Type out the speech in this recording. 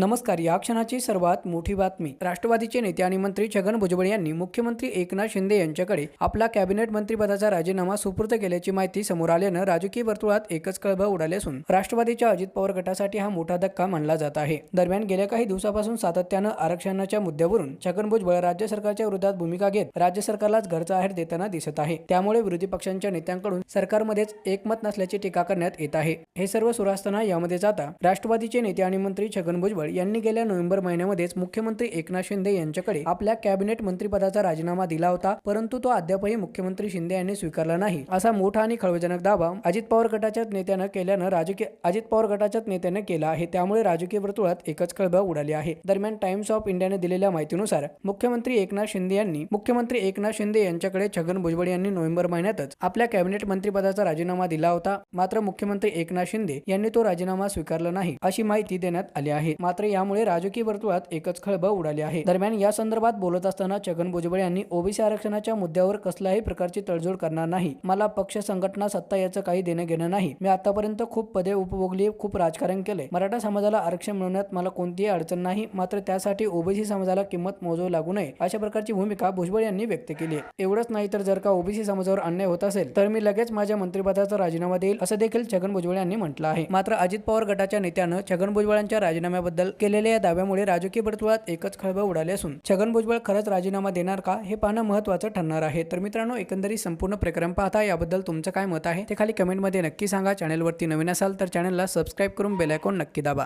नमस्कार या क्षणाची सर्वात मोठी बातमी. राष्ट्रवादीचे नेते आणि मंत्री छगन भुजबळ यांनी मुख्यमंत्री एकनाथ शिंदे यांच्याकडे आपला कॅबिनेट मंत्रीपदाचा राजीनामा सुपूर्द केल्याची माहिती समोर आल्यानं राजकीय वर्तुळात एकच कळबळ उडाली असून राष्ट्रवादीच्या अजित पवार गटासाठी हा मोठा धक्का मानला जात आहे. दरम्यान गेल्या काही दिवसापासून सातत्यानं आरक्षणाच्या मुद्द्यावरून छगन भुजबळ राज्य सरकारच्या विरोधात भूमिका घेत राज्य सरकारलाच घरचा आहेर देताना दिसत आहे. त्यामुळे विरोधी पक्षांच्या नेत्यांकडून सरकारमध्येच एकमत नसल्याची टीका करण्यात येत आहे. हे सर्व सुरू असताना यामध्ये जाता राष्ट्रवादीचे नेते आणि मंत्री छगन भुजबळ यांनी गेल्या नोव्हेंबर महिन्यामध्येच मुख्यमंत्री एकनाथ शिंदे यांच्याकडे आपल्या कॅबिनेट मंत्रीपदाचा राजीनामा दिला होता. परंतु तो अद्यापही मुख्यमंत्री शिंदे यांनी स्वीकारला नाही. असा मोठा आणि खळबळजनक दावा अजित पवार गटाच्या नेत्यानं केल्यानं राजकीय अजित पवार गटाच्या नेत्यानं केला आहे. त्यामुळे राजकीय वर्तुळात एकच खळबळ उडाली आहे. दरम्यान टाइम्स ऑफ इंडियाने दिलेल्या माहितीनुसार मुख्यमंत्री एकनाथ शिंदे यांनी मुख्यमंत्री एकनाथ शिंदे यांच्याकडे छगन भुजबळ यांनी नोव्हेंबर महिन्यातच आपल्या कॅबिनेट मंत्रीपदाचा राजीनामा दिला होता. मात्र मुख्यमंत्री एकनाथ शिंदे यांनी तो राजीनामा स्वीकारला नाही अशी माहिती देण्यात आली आहे. मात्र यामुळे राजकीय वर्तुळात एकच खळबळ उडाली आहे. दरम्यान या संदर्भात बोलत असताना छगन भुजबळ यांनी ओबीसी आरक्षणाच्या मुद्द्यावर कसल्याही प्रकारची तडजोड करणार नाही. मला पक्ष संघटना सत्ता याचं काही देणं घेणं नाही. मी आतापर्यंत खूप पदे उपभोगली खूप राजकारण केले मराठा समाजाला आरक्षण मिळवण्यात मला कोणतीही अडचण नाही. मात्र त्यासाठी ओबीसी समाजाला किंमत मोजावी लागू नये अशा प्रकारची भूमिका भुजबळ यांनी व्यक्त केली आहे. एवढंच नाही तर जर का ओबीसी समाजावर अन्याय होत असेल तर मी लगेच माझ्या मंत्रिपदाचा राजीनामा देईल असं देखील छगन भुजबळ यांनी म्हटलं आहे. मात्र अजित पवार गटाच्या नेत्यानं छगन भुजबळांच्या राजीनाम्याबद्दल केलेल्या या दाव्यामुळे राजकीय वर्तुळात एकच खळबळ उडाली असून छगन भुजबळ खरंच राजीनामा देणार का हे पाहणं महत्वाचं ठरणार आहे. तर मित्रांनो एकंदरीत संपूर्ण प्रकरण पाहता याबद्दल तुमचं काय मत आहे ते खाली कमेंटमध्ये नक्की सांगा. चॅनलवरती नवीन असाल तर चॅनलला सबस्क्राईब करून बेलायकॉन नक्की दाबा.